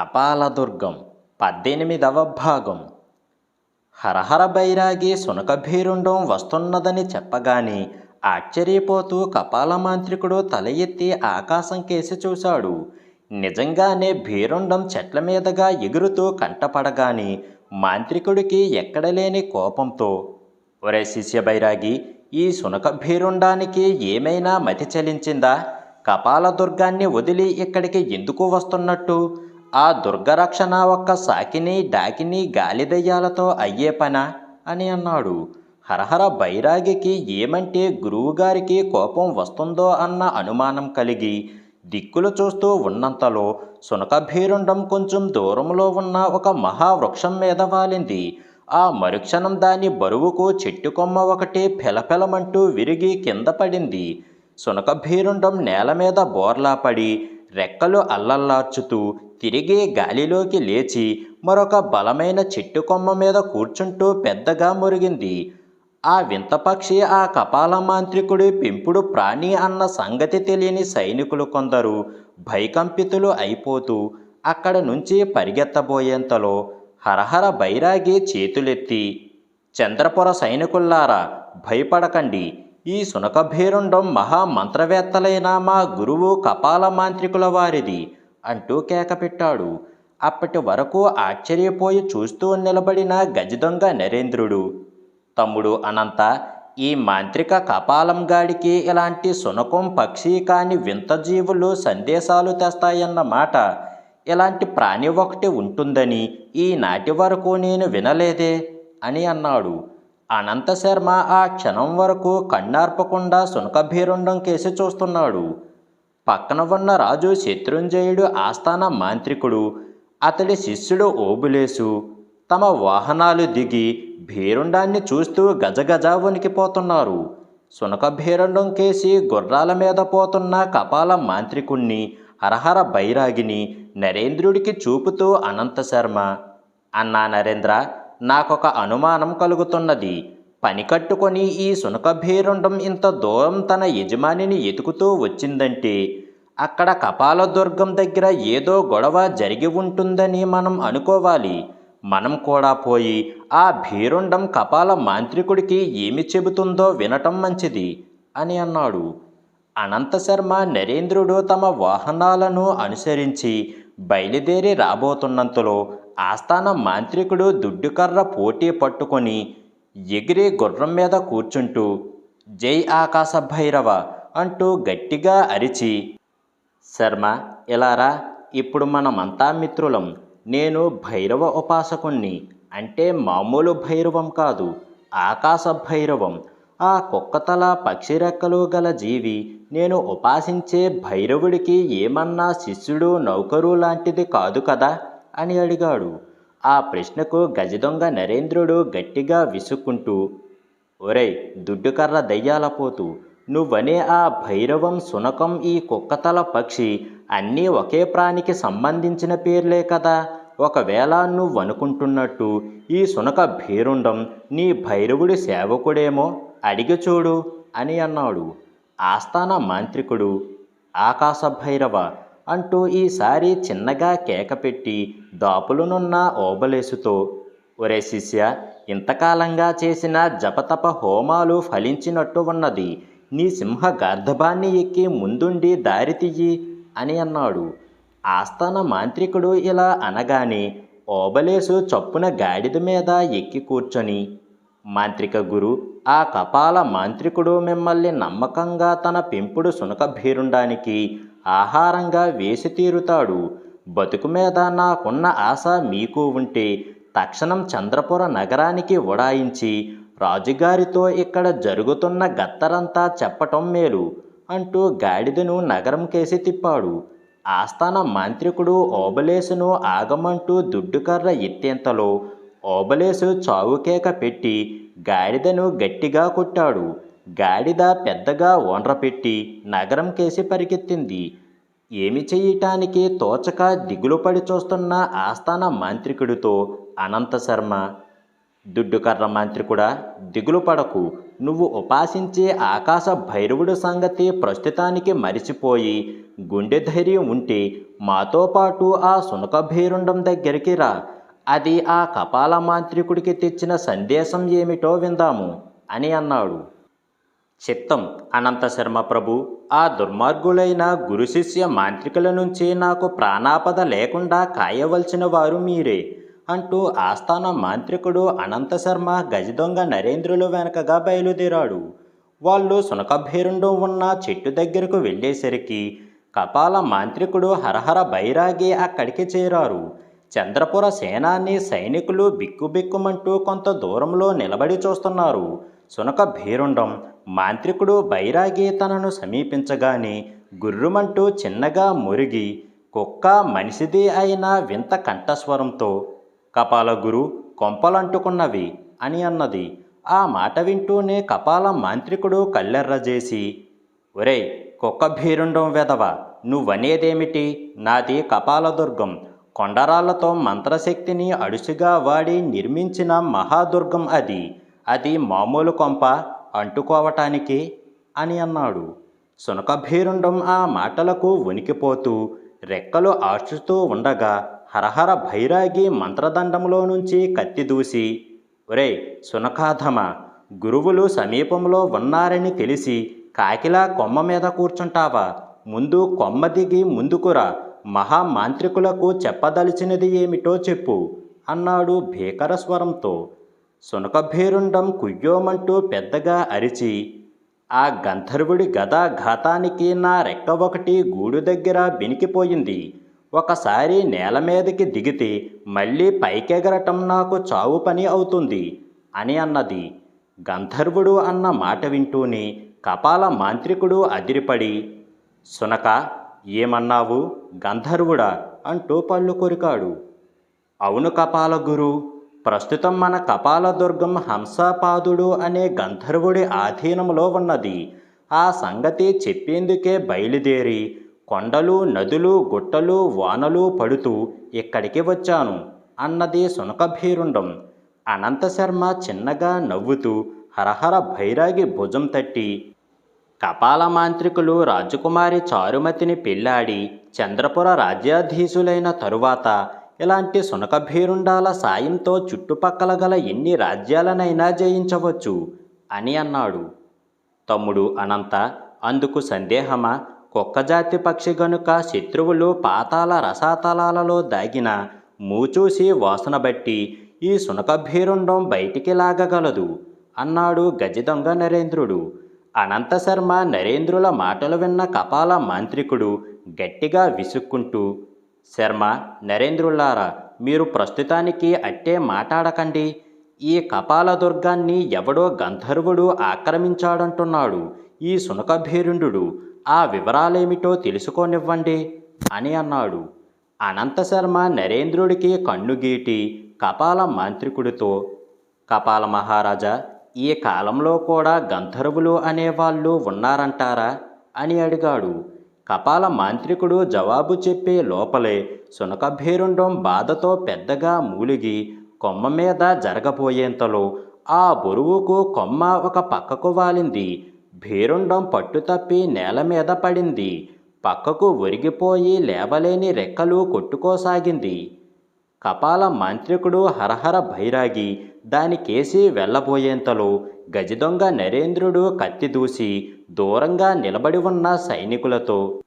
కపాలదుర్గం పద్దెనిమిదవ భాగం. హరహర బైరాగి సునకభీరుండం వస్తున్నదని చెప్పగానే ఆశ్చర్యపోతూ కపాల మాంత్రికుడు తల ఎత్తి ఆకాశం కేసి చూశాడు. నిజంగానే భీరుండం చెట్ల మీదగా ఎగురుతూ కంటపడగానే మాంత్రికుడికి ఎక్కడలేని కోపంతో ఒరే శిష్య బైరాగి ఈ సునక భీరుండానికి ఏమైనా మతి చలించిందా? కపాలదుర్గాన్ని వదిలి ఇక్కడికి ఎందుకు వస్తున్నట్టు? ఆ దుర్గరక్షణ ఒక్క సాకిని డాకిని గాలిదయ్యాలతో అయ్యే పనా? అని అన్నాడు. హరహర బైరాగికి ఏమంటే గురువుగారికి కోపం వస్తుందో అన్న అనుమానం కలిగి దిక్కులు చూస్తూ ఉన్నంతలో సునకభీరుండం కొంచెం దూరంలో ఉన్న ఒక మహావృక్షం మీద వాలింది. ఆ మరుక్షణం దాని బరువుకు చెట్టు కొమ్మ ఒకటి పెలపెలమంటూ విరిగి కింద పడింది. సునకభీరుండం నేల మీద బోర్లా పడి రెక్కలు అల్లల్లార్చుతూ తిరిగి గాలిలోకి లేచి మరొక బలమైన చెట్టు కొమ్మ మీద కూర్చుంటూ పెద్దగా మురిగింది. ఆ వింత పక్షి ఆ కపాల మాంత్రికుడి పెంపుడు ప్రాణి అన్న సంగతి తెలియని సైనికులు కొందరు భయకంపితులు అయిపోతూ అక్కడ నుంచి పరిగెత్తబోయేంతలో హరహర బైరాగి చేతులెత్తి చంద్రపుర సైనికుల్లారా భయపడకండి. ఈ సునకభీరుండం మహామంత్రవేత్తలైన మా గురువు కపాల మాంత్రికుల వారిది అంటూ కేకపెట్టాడు. అప్పటి వరకు ఆశ్చర్యపోయి చూస్తూ నిలబడిన గజదొంగ నరేంద్రుడు. తమ్ముడు అనంత ఈ మాంత్రిక కపాలం గాడికి ఇలాంటి సునకం పక్షి కాని వింత జీవులు సందేశాలు తెస్తాయన్నమాట ఇలాంటి ప్రాణి ఒకటి ఉంటుందని ఈనాటి వరకు నేను వినలేదే అని అన్నాడు. అనంత శర్మ ఆ క్షణం వరకు కన్నార్పకుండా సునకభీరుండం కేసి చూస్తున్నాడు. పక్కన ఉన్న రాజు శత్రుంజయుడు ఆస్థాన మాంత్రికుడు. అతడి శిష్యుడు ఓబులేసు. తమ వాహనాలు దిగి భీరుండాన్ని చూస్తూ గజగజ వణికిపోతున్నారు సునక భీరుండం కేసి గుర్రాల మీద పోతున్న కపాల మాంత్రికుణ్ణి హరహర బైరాగిని నరేంద్రుడికి చూపుతూ అనంత శర్మ అన్నా నరేంద్ర నాకొక అనుమానం కలుగుతున్నది. పని కట్టుకొని ఈ సునక భీరుండం ఇంత దూరం తన యజమానిని ఎతుకుతూ వచ్చిందంటే అక్కడ కపాల దుర్గం దగ్గర ఏదో గొడవ జరిగి ఉంటుందని మనం అనుకోవాలి. మనం కూడా పోయి ఆ భీరుండం కపాల మాంత్రికుడికి ఏమి చెబుతుందో వినటం మంచిది అని అన్నాడు. అనంత శర్మ నరేంద్రుడు తమ వాహనాలను అనుసరించి బయలుదేరి రాబోతున్నంతలో ఆస్థాన మాంత్రికుడు దుడ్డుకర్ర పోటీ పట్టుకొని ఎగిరి గుర్రం మీద కూర్చుంటూ జై ఆకాశ భైరవ అంటూ గట్టిగా అరిచి శర్మ ఇలారా ఇప్పుడు మనమంతా మిత్రులం నేను భైరవ ఉపాసకుణ్ణి అంటే మామూలు భైరవం కాదు ఆకాశ భైరవం. ఆ కుక్కతల పక్షి రెక్కలు గల జీవి నేను ఉపాసించే భైరవుడికి ఏమన్నా శిష్యుడు నౌకరు లాంటిది కాదు కదా? అని అడిగాడు. ఆ ప్రశ్నకు గజదొంగ నరేంద్రుడు గట్టిగా విసుక్కుంటూ ఒరేయ్ దుడ్డుకర్ర దయ్యాలపోతూ నువ్వనే ఆ భైరవం సునకం ఈ కుక్కతల పక్షి అన్నీ ఒకే ప్రాణికి సంబంధించిన పేర్లే కదా. ఒకవేళ నువ్వనుకుంటున్నట్టు ఈ సునక భీరుండం నీ భైరవుడి సేవకుడేమో అడిగి చూడు అని అన్నాడు. ఆస్థాన మాంత్రికుడు ఆకాశ భైరవ అంటూ ఈసారి చిన్నగా కేక పెట్టి దాపులనున్న ఓబలేసుతో ఒరే శిష్య ఇంతకాలంగా చేసిన జపతప హోమాలు ఫలించినట్టు ఉన్నది. నీ సింహ గర్ధబాన్ని ఎక్కి ముందుండి దారి తీయి అని అన్నాడు. ఆస్థాన మాంత్రికుడు ఇలా అనగానే ఓబలేసు చప్పున గాడిద మీద ఎక్కి కూర్చొని మాంత్రిక గురు ఆ కపాల మాంత్రికుడు మిమ్మల్ని నమ్మకంగా తన పెంపుడు సునకభీరుండానికి ఆహారంగా వేసి తీరుతాడు బతుకు మీద నాకున్న ఆశ మీకు ఉంటే తక్షణం చంద్రపుర నగరానికి ఉడాయించి రాజుగారితో ఇక్కడ జరుగుతున్న గత్తరంతా చెప్పటం మేలు అంటూ గాడిదను నగరం కేసి తిప్పాడు. ఆస్థాన మాంత్రికుడు ఓబలేసును ఆగమంటూ దుడ్డుకర్ర ఎత్తేంతలో ఓబలేసు చావుకేక పెట్టి గాడిదను గట్టిగా కొట్టాడు. గాడిద పెద్దగా ఓండ్రపెట్టి నగరం కేసి పరిగెత్తింది. ఏమి చెయ్యటానికి తోచక దిగులుపడి చూస్తున్న ఆస్థాన మాంత్రికుడితో అనంత శర్మ దుడ్డుకర్ర మాంత్రికుడా దిగులు పడకు. నువ్వు ఉపాసించే ఆకాశ భైరవుడు సంగతి ప్రస్తుతానికి మరిచిపోయి గుండె ధైర్యం ఉంటే మాతో పాటు ఆ సునక భైరుండం దగ్గరికి రా. అది ఆ కపాల మాంత్రికుడికి తెచ్చిన సందేశం ఏమిటో విందాము అని అన్నాడు. చిత్తం అనంత శర్మ ప్రభు ఆ దుర్మార్గులైన గురు శిష్య మాంత్రికుల నుంచి నాకు ప్రాణాపద లేకుండా కాయవలసిన వారు మీరే అంటూ ఆస్థాన మాంత్రికుడు అనంత శర్మ గజదొంగ నరేంద్రులు వెనకగా బయలుదేరాడు. వాళ్ళు సునకభేరుండం ఉన్న చెట్టు దగ్గరకు వెళ్ళేసరికి కపాల మాంత్రికుడు హరహర బైరాగి అక్కడికి చేరారు. చంద్రపుర సేనాన్ని సైనికులు బిక్కుబిక్కుమంటూ కొంత దూరంలో నిలబడి చూస్తున్నారు. సునక భీరుండం మాంత్రికుడు బైరాగి తనను సమీపించగానే గుర్రుమంటూ చిన్నగా మురిగి కుక్క మనిషిది అయిన వింత కంఠస్వరంతో కపాల గురు కొంపలంటుకున్నవి అని అన్నది. ఆ మాట వింటూనే కపాల మాంత్రికుడు కళ్ళెర్రజేసి ఒరేయ్ కుక్క భీరుండం వెదవ నువ్వనేదేమిటి? నాది కపాలదుర్గం. కొండరాళ్ళతో మంత్రశక్తిని అడుసుగా వాడి నిర్మించిన మహాదుర్గం అది. అది మామూలు కొంప అంటుకోవటానికి అని అన్నాడు. సునకభీరుండం ఆ మాటలకు వణికిపోతూ రెక్కలు ఆర్చుతూ ఉండగా హరహర భైరాగి మంత్రదండంలో నుంచి కత్తి దూసి ఒరేయ్ సునకాధమ గురువులు సమీపంలో ఉన్నారని తెలిసి కాకిలా కొమ్మ మీద కూర్చుంటావా? ముందు కొమ్మ దిగి ముందుకురా మహామాంత్రికులకు చెప్పదలిచినది ఏమిటో చెప్పు అన్నాడు భీకర స్వరంతో. సునకభేరుండం కుయ్యోమంటూ పెద్దగా అరిచి ఆ గంధర్వుడి గదా ఘాతానికి నా రెక్క ఒకటి గూడు దగ్గర బెనికిపోయింది. ఒకసారి నేల మీదకి దిగితే మళ్ళీ పైకెగరటం నాకు చావు పని అవుతుంది అని అన్నది. గంధర్వుడు అన్న మాట వింటూనే కపాల మాంత్రికుడు అదిరిపడి సునక ఏమన్నావు? గంధర్వుడా అంటూ పళ్ళు కొరికాడు. అవును కపాల గురు ప్రస్తుతం మన కపాలదుర్గం హంసపాదుడు అనే గంధర్వుడి ఆధీనంలో ఉన్నది. ఆ సంగతి చెప్పేందుకే బయలుదేరి కొండలు నదులు గుట్టలు వానలు పడుతూ ఇక్కడికి వచ్చాను అన్నది సునకభీరుండం అనంతశర్మ చిన్నగా నవ్వుతూ హరహర భైరాగి భుజం తట్టి కపాల మాంత్రికులు రాజకుమారి చారుమతిని పెళ్ళాడి చంద్రపుర రాజ్యాధీశులైన తరువాత ఇలాంటి సునకభీరుండాల సాయంతో చుట్టుపక్కల గల ఎన్ని రాజ్యాలనైనా జయించవచ్చు అని అన్నాడు. తమ్ముడు అనంత అందుకు సందేహమా? కుక్కజాతి పక్షి గనుక శత్రువులు పాతాల రసాతలాలలో దాగిన మూచూసి వాసన బట్టి ఈ సునకభీరుండం బయటికి లాగగలదు అన్నాడు గజదొంగ నరేంద్రుడు. అనంత శర్మ నరేంద్రుల మాటలు విన్న కపాల మాంత్రికుడు గట్టిగా విసుక్కుంటూ శర్మ నరేంద్రులారా మీరు ప్రస్తుతానికి అట్టే మాట్లాడకండి ఈ కపాల దుర్గాన్ని ఎవడో గంధర్వుడు ఆక్రమించాడంటున్నాడు. ఈ సునకభీరుండు ఆ వివరాలేమిటో తెలుసుకోనివ్వండి అని అన్నాడు. అనంత శర్మ నరేంద్రుడికి కన్నుగీటి కపాల మాంత్రికుడితో కపాల మహారాజా ఈ కాలంలో కూడా గంధర్వులు అనేవాళ్ళు ఉన్నారంటారా? అని అడిగాడు. కపాల మాంత్రికుడు జవాబు చెప్పే లోపలే శునకభేరుండం బాధతో పెద్దగా మూలిగి కొమ్మ మీద జరగబోయేంతలో ఆ బరువుకు కొమ్మ ఒక పక్కకు వాలింది. భేరుండం పట్టుతప్పి నేల మీద పడింది. పక్కకు ఒరిగిపోయి లేవలేని రెక్కలు కొట్టుకోసాగింది. కపాల మాంత్రికుడు హరహర భైరాగి దానికేసి వెళ్ళబోయేంతలో గజదొంగ నరేంద్రుడు కత్తి దూసి దూరంగా నిలబడి ఉన్న సైనికులతో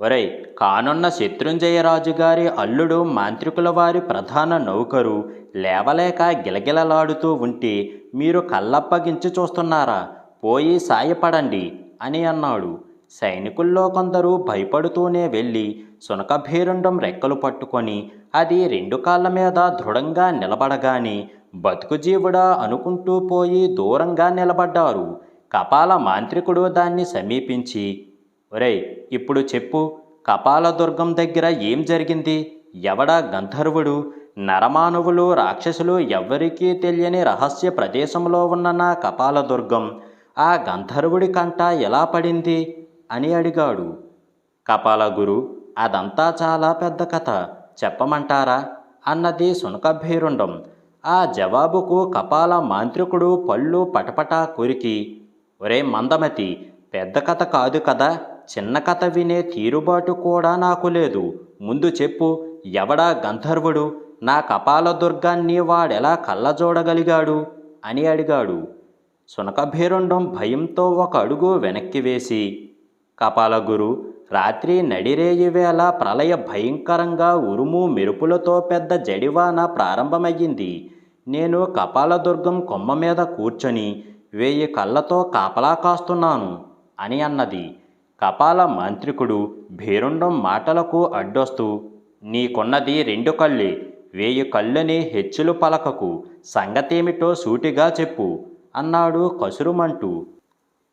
ఒరేయ్ కానున్న శత్రుంజయరాజు గారి అల్లుడు మాంత్రికుల వారి ప్రధాన నౌకరు లేవలేక గిలగిలలాడుతూ ఉంటే మీరు కళ్ళప్పగించి చూస్తున్నారా? పోయి సాయపడండి అని అన్నాడు. సైనికుల్లో కొందరు భయపడుతూనే వెళ్ళి సునకభీరుండం రెక్కలు పట్టుకొని అది రెండు కాళ్ళ మీద దృఢంగా నిలబడగానే బతుకు జీవుడా అనుకుంటూ పోయి దూరంగా నిలబడ్డారు. కపాల మాంత్రికుడు దాన్ని సమీపించి ఒరేయ్ ఇప్పుడు చెప్పు కపాలదుర్గం దగ్గర ఏం జరిగింది? ఎవడా గంధర్వుడు? నరమానవులు రాక్షసులు ఎవ్వరికీ తెలియని రహస్య ప్రదేశంలో ఉన్న నా కపాలదుర్గం ఆ గంధర్వుడి కంట ఎలా పడింది? అని అడిగాడు. కపాల గురు అదంతా చాలా పెద్ద కథ. చెప్పమంటారా? అన్నది సునకభీరుండం ఆ జవాబుకు కపాల మాంత్రికుడు పళ్ళు పటపటా కొరికి ఒరే మందమతి పెద్ద కథ కాదు కదా చిన్న కథ వినే తీరుబాటు కూడా నాకు లేదు. ముందు చెప్పు ఎవడా గంధర్వుడు? నా కపాల దుర్గాన్ని వాడెలా కళ్ళజోడగలిగాడు? అని అడిగాడు. సునకభీరుండం భయంతో ఒక అడుగు వెనక్కి వేసి కపాలగురు రాత్రి నడిరేయి వేళ ప్రళయ భయంకరంగా ఉరుము మెరుపులతో పెద్ద జడివాన ప్రారంభమయ్యింది. నేను కపాలదుర్గం కొమ్మ మీద కూర్చొని వేయి కళ్ళతో కాపలా కాస్తున్నాను అని అన్నది. కపాల మాంత్రికుడు భేరుండం మాటలకు అడ్డొస్తూ నీకున్నది రెండు కళ్ళే వేయి కళ్ళని హెచ్చులు పలకకు సంగతేమిటో సూటిగా చెప్పు అన్నాడు కసురుమంటూ.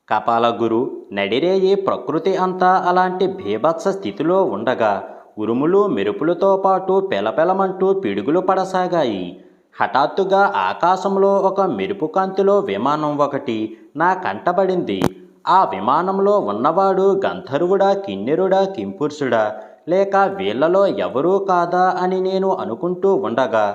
కపాలగురు నడిరేయి ప్రకృతి అంతా అలాంటి భీభత్స స్థితిలో ఉండగా ఉరుములు మెరుపులతో పాటు పెలపెలమంటూ పిడుగులు పడసాగాయి. హఠాత్తుగా ఆకాశంలో ఒక మెరుపు కాంతిలో విమానం ఒకటి నా కంటబడింది. ఆ విమానంలో ఉన్నవాడు గంధర్వుడా కిన్నెరుడా కింపురుషుడా లేక వీళ్ళలో ఎవరూ కాదా అని నేను అనుకుంటూ ఉండగా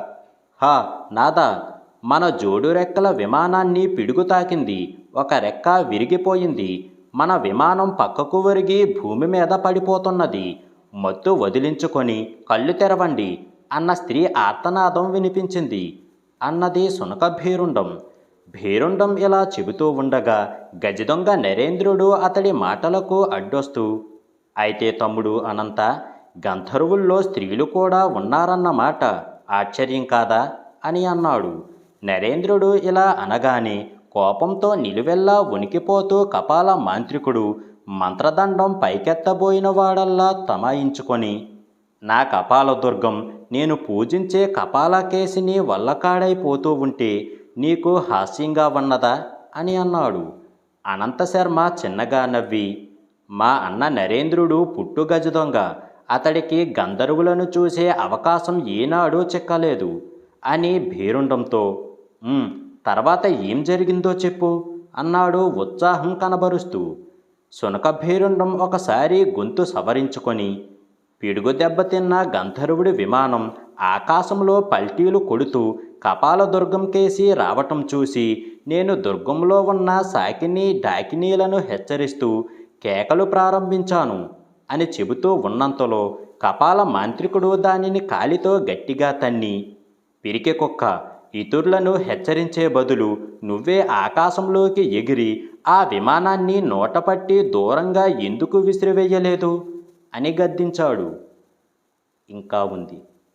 హా నాదా మన జోడు రెక్కల విమానాన్ని పిడుగు తాకింది. ఒక రెక్క విరిగిపోయింది. మన విమానం పక్కకు ఒరిగి భూమి మీద పడిపోతున్నది. మత్తు వదిలించుకొని కళ్ళు తెరవండి. అన్న స్త్రీ ఆర్తనాదం వినిపించింది. అన్నది సునక భీరుండం. భీరుండం ఇలా చెబుతూ ఉండగా గజదొంగ నరేంద్రుడు అతడి మాటలకు అడ్డొస్తూ అయితే తమ్ముడు అనంత గంధర్వుల్లో స్త్రీలు కూడా ఉన్నారన్నమాట ఆశ్చర్యం కాదా? అని అన్నాడు. నరేంద్రుడు ఇలా అనగానే కోపంతో నిలువెల్లా వణికిపోతూ కపాల మాంత్రికుడు మంత్రదండం పైకెత్తబోయిన వాడల్లా తమాయించుకొని నా కపాల దుర్గం నేను పూజించే కపాలకేశిని వల్లకాడైపోతూ ఉంటే నీకు హాస్యంగా ఉన్నదా? అని అన్నాడు. అనంతశర్మ చిన్నగా నవ్వి మా అన్న నరేంద్రుడు పుట్టుగజ దొంగ అతడికి గంధర్వులను చూసే అవకాశం ఏనాడూ చిక్కలేదు అని భీరుండంతో తర్వాత ఏం జరిగిందో చెప్పు అన్నాడు ఉత్సాహం కనబరుస్తూ. సునక భీరుండం ఒకసారి గొంతు సవరించుకొని పిడుగు దెబ్బతిన్న గంధర్వుడి విమానం ఆకాశంలో పల్టీలు కొడుతూ కపాల దుర్గంకేసి రావటం చూసి నేను దుర్గంలో ఉన్న సాకిని డాకినీలను హెచ్చరిస్తూ కేకలు ప్రారంభించాను అని చెబుతూ ఉన్నంతలో కపాల మాంత్రికుడు దానిని కాలితో గట్టిగా తన్ని పిరికి కుక్క ఇతరులను హెచ్చరించే బదులు నువ్వే ఆకాశంలోకి ఎగిరి ఆ విమానాన్ని నోటపట్టి దూరంగా ఎందుకు విసిరివేయలేదు? అని గద్దించాడు. ఇంకా ఉంది.